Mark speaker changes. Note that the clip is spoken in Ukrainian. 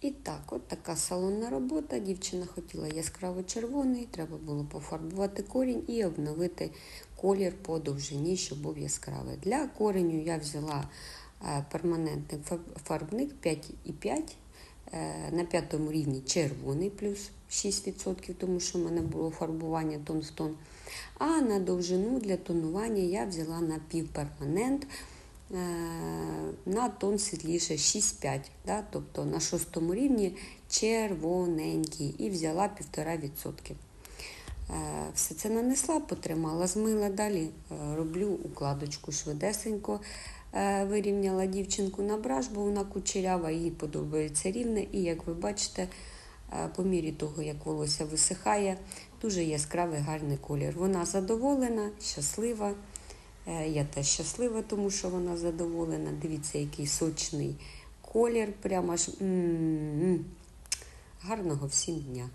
Speaker 1: І так, от така салонна робота. Дівчина хотіла яскраво червоний, треба було пофарбувати корінь і обновити колір по довжині, щоб був яскравий. Для кореню я взяла е, перманентний фарбник 5,5. Е, На п'ятому рівні червоний плюс 6%, тому що в мене було фарбування тон в тон. А на довжину для тонування я взяла напівперманент е, на тон світліше 6,5, да? тобто на шостому рівні червоненький і взяла 1,5%. Е, Все це нанесла, потримала, змила. Далі е, роблю укладочку швидесенько. Е, Вирівняла дівчинку на браш, бо вона кучерява, їй подобається рівне. І як ви бачите, по мірі того, як волосся висихає, дуже яскравий гарний колір. Вона задоволена, щаслива. Е, Я теж щаслива, тому що вона задоволена. Дивіться, який сочний колір. Прямо аж м-м-м. гарного всім дня.